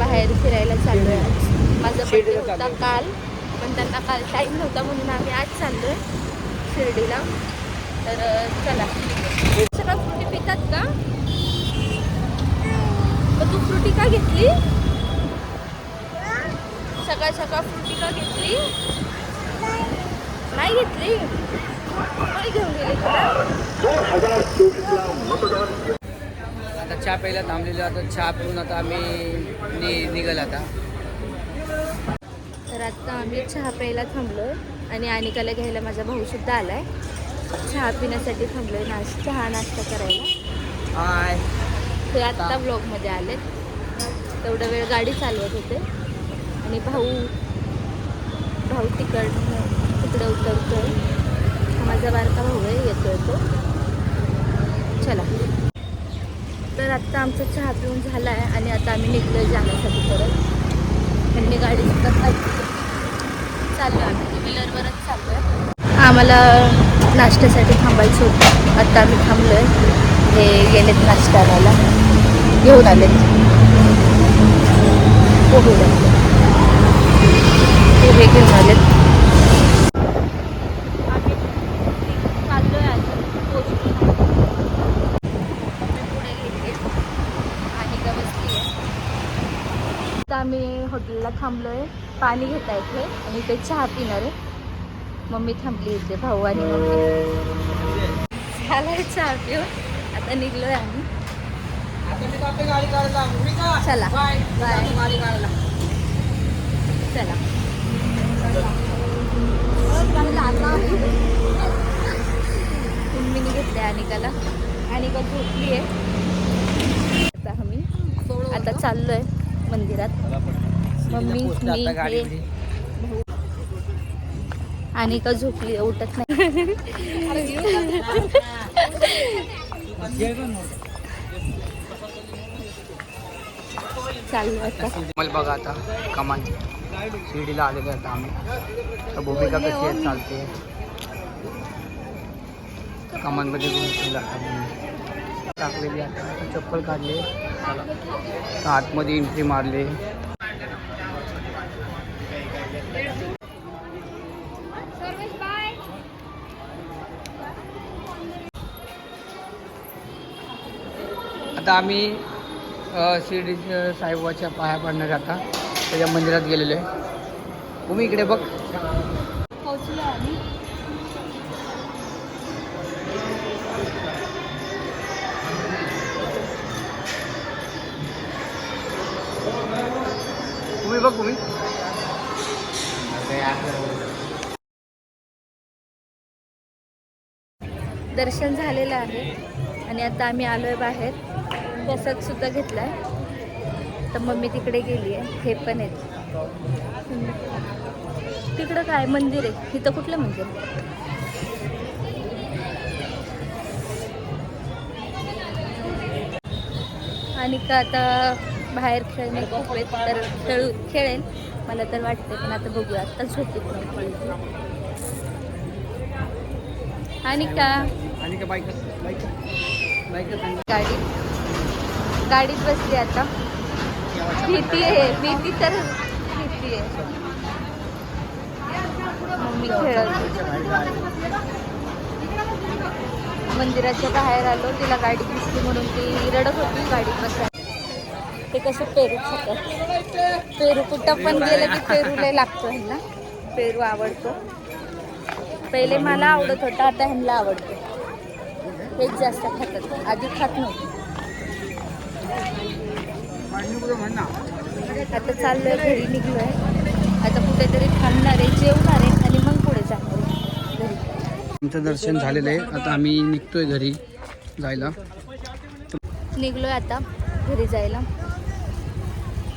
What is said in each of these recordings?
बाहेर फिरायला चाललोय. आज माझा बर्थडे होता. काल पण त्यांना काल टाईम नव्हता म्हणून आम्ही आज चाललोय शिर्डीला. तर चला. सगळं फ्रुटी पितात का? मग तू फ्रुटी का घेतली? सकाळ सकाळ फ्रुटी का घेतली? नाही घेतली? घेऊन गेली आता चहा प्यायला थांबलेलो आता चहा पिऊन आता आम्ही नि निघाल आता. तर आता आम्ही चहा प्यायला थांबलोय आणि अनिकाला घ्यायला माझा भाऊ सुद्धा आलाय. चहा पिण्यासाठी थांबलोय नाश चहा नाश्ता करायला. हाय. ते आत्ता ब्लॉगमध्ये आलेत तेवढा वेळ गाडी चालवत होते. आणि भाऊ भाऊ तिकड तिकडे उतरतोय. माझा बारका भाऊ आहे येतोय तो. चला. तर आत्ता आमचा चहा पिऊन झाला आहे आणि आता आम्ही निघलोय जाण्यासाठी परत. त्यांनी गाडी सुद्धा खाली चाललो आम्ही. टू व्हीलरवरच चाललो आहे आम्हाला नाश्त्यासाठी थांबायचं होतं. आत्ता आम्ही थांबलो आहे हे गेलेत नाश्ता आणायला घेऊन आलेत. पोहे पोहे घेऊन आलेत चाललोय अजून पोहोचलो नाही. पुढे गेली आणि का बसली आहे आता हॉटेलला थांबलो आहे पाणी घेता इथे. आणि इथे चहा पिणार आहे. मम्मी थांबली इथे भाऊ आणि मम्मी. झालाय चहा पिऊन. आता निघलो आहे आम्ही. चला. बाय चला. मम्मीने घेतले अनिकाला. अनिका झोपली आहे आता आम्ही आता चाललोय मंदिरात. मम्मी मी हे भाऊ. अनिका झोपली उठत नाही. मला बघा आता कमान शिर्डीला आलेलो आता आम्ही. भूमिका कशी आहे चालते. कमानमध्ये. टाकलेली आता. चप्पल काढले. आतमध्ये एंट्री मारले. आता आम्ही शिर्डी साईबाबाच्या पाया पडणार आता. त्याच्या मंदिरात गेलेलो आहे. तुम्ही इकडे बघ. तुम्ही बघ तुम्ही. दर्शन झालेलं आहे. आणि आता आम्ही आलोय बाहेर. प्रसाद सुद्धा घेतलाय. तर मम्मी तिकडे गेली आहे हे पण आहेत. तिकडं काय? मंदिर आहे. इथं कुठलं मंदिर? आणि का आता बाहेर खेळणे तर खेळू खेळेल. मला तर वाटते पण आता बघूया. आता झोपेत नाही. आणि का? गाडी. गाडीत बसली आता. भीती आहे भीती तर भीती आहे. मम्मी खेळत. मंदिराच्या बाहेर आलो तिला गाडी दिसली म्हणून ती रडत होती गाडीत बसायला ते कसं पेरू खातात पेरू कुठं पण गेलं की पेरू लय लागतो ह्यांना पेरू आवडतो. पहिले मला आवडत होता आता ह्यांना आवडतो. हेच जास्त खातात. आधी खात नव्हतं. आता चाललोय घरी निघलोय. आता कुठेतरी थांबणार आहे जेवणार आहे आणि मग पुढे जाणार आहे. घरी. आमचं दर्शन झालेलं आहे. आता आम्ही निघतोय घरी जायला. निघलोय आता घरी जायला.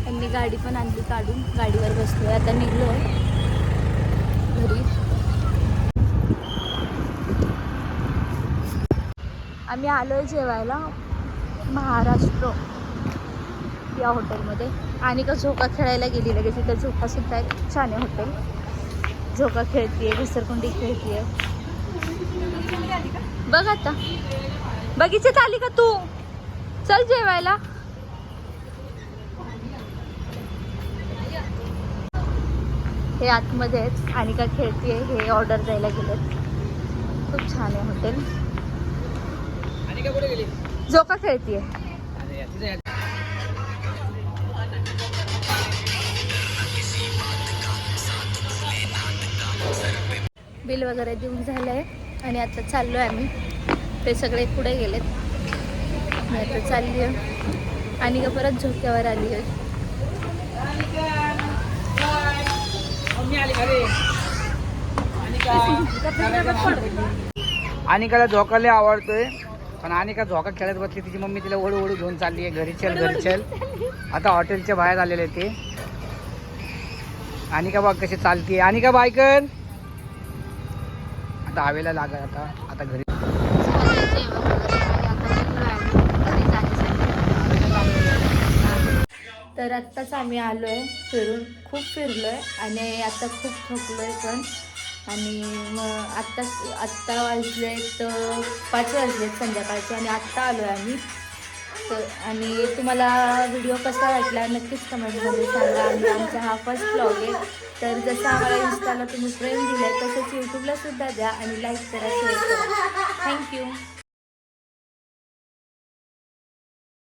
त्यांनी गाडी पण आणली काढून. गाडीवर बसलोय. आता निघलोय घरी. आम्ही आलोय जेवायला. महाराष्ट्र. या हॉटेलमध्ये आणि का झोका खेळायला गेली लगेच. तिथं झोका सुद्धा आहे खूप छान आहे हॉटेल झोका खेळतीये घसरकुंडी खेळतीये. बघ आता. बगीच्यात आली का तू? चल जेवायला. हे आतमध्ये आहेत. आणि का खेळतीये. हे ऑर्डर द्यायला गेलेत. खूप छान आहे हॉटेल झोका खेळतीये. बिल वगैरे देऊन झालं आहे आणि आता चाललो आहे आम्ही. ते सगळे पुढे गेलेत. मी आता चालली आहे आणि का परत झोक्यावर आली आहे. अनिकाला झोका लय आवडतोय. पण अनिका झोका खेळत बसली तिची मम्मी तिला ओढू ओढ घेऊन चालली आहे घरी चल घरी चल. आता हॉटेलच्या बाहेर आलेले ते. अनिका बघ कशी चालते अनिका बायकर! दहावेला हवेला लागत आता आता घरी. तर आत्ताच आम्ही आलो आहे फिरून. खूप फिरलो आहे आणि आता खूप थकलो आहे पण. आणि मग आत्ताच आत्ता वाजले तर पाच वाजले संध्याकाळचे आणि आत्ता आलो आहे आम्ही. तर आणि तुम्हाला व्हिडिओ कसा वाटला नक्कीच कमेंटमध्ये सांगा. आणि आमचा हा फर्स्ट ब्लॉग आहे. तर जसं आम्हाला इन्स्टाला तुम्ही प्रेम दिलं तसंच यूट्यूबला सुद्धा द्या आणि लाईक करा शेअर करा. थँक्यू